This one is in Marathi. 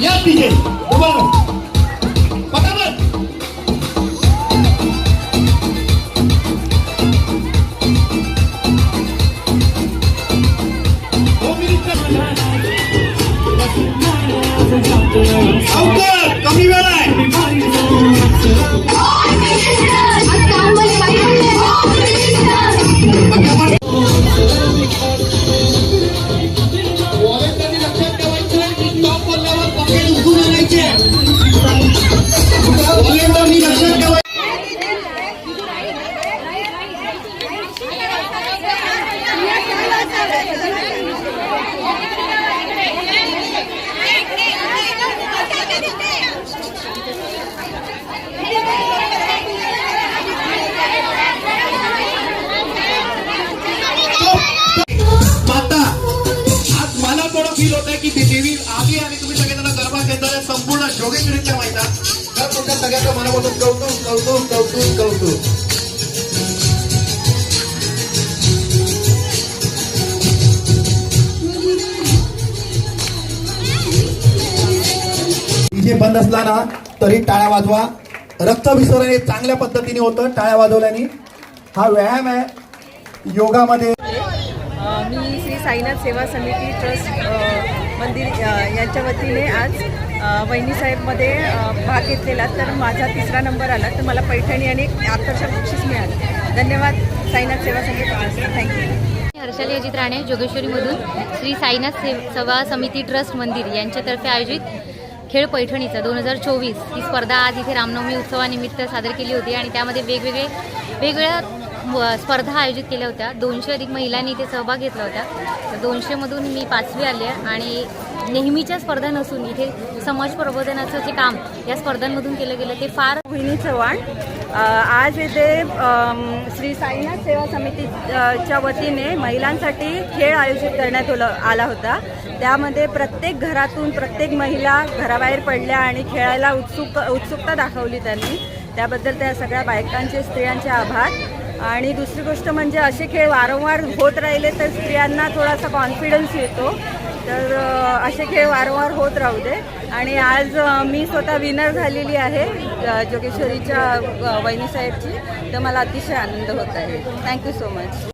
Yap DJ, depan. Pakaman. Autor, kami balai. संपूर्ण जोगेश्वरीच्या मैदान. तर तुमच्या सगळ्यांचं मनापासून कौतुक कौतुक कौतुक कौतुक? डीजे बंद असला ना तरी टाळ्या वाजवा. रक्तविसरण हे चांगल्या पद्धतीने होतं टाळ्या वाजवल्याने. हा व्यायाम आहे. योगामध्ये मी श्री साईनाथ सेवा समिती ट्रस्ट मंदिर यांच्या वतीने आज वहिनीसाहेबमध्ये भाग घेतलेला. तर माझा तिसरा नंबर आला. तर मला पैठणी आणि एक आकर्षक बक्षीस मिळालं. धन्यवाद. साईनाथ सेवा समिती थँक्यू हर्षाली अजित राणे जोगेश्वरीमधून श्री साईनाथ से सभा समिती ट्रस्ट मंदिर यांच्यातर्फे आयोजित खेळ पैठणीचा दोन हजार चोवीस. ही स्पर्धा आज इथे रामनवमी उत्सवानिमित्त सादर केली होती आणि त्यामध्ये वेगवेगळे वेगवेगळ्या स्पर्धा आयोजित केल्या होत्या. दोनशे अधिक महिलांनी इथे सहभाग घेतला होता. तर दोनशेमधून मी पाचवी आली आहे आणि नेहमीच्या स्पर्धा नसून इथे समाज प्रबोधनाचं जे काम या स्पर्धांमधून केलं गेलं ते फार मोहिनी चव्हाण. आज येथे श्री साईनाथ सेवा समितीच्या वतीने महिलांसाठी खेळ आयोजित करण्यात आला होता. त्यामध्ये प्रत्येक घरातून प्रत्येक महिला घराबाहेर पडल्या आणि खेळायला उत्सुक उत्सुकता दाखवली त्यांनी. त्याबद्दल त्या सगळ्या बायकांचे स्त्रियांचे आभार. आणि दुसरी गोष्ट म्हणजे असे खेळ वारंवार होत राहिले तर स्त्रियांना थोडासा कॉन्फिडन्स येतो. तर असे खेळ वारंवार होत राहू दे. आणि आज मी स्वतः विनर झालेली आहे जोगेश्वरीच्या वहिनीसाहेबची तर मला अतिशय आनंद होत आहे. Thank you so much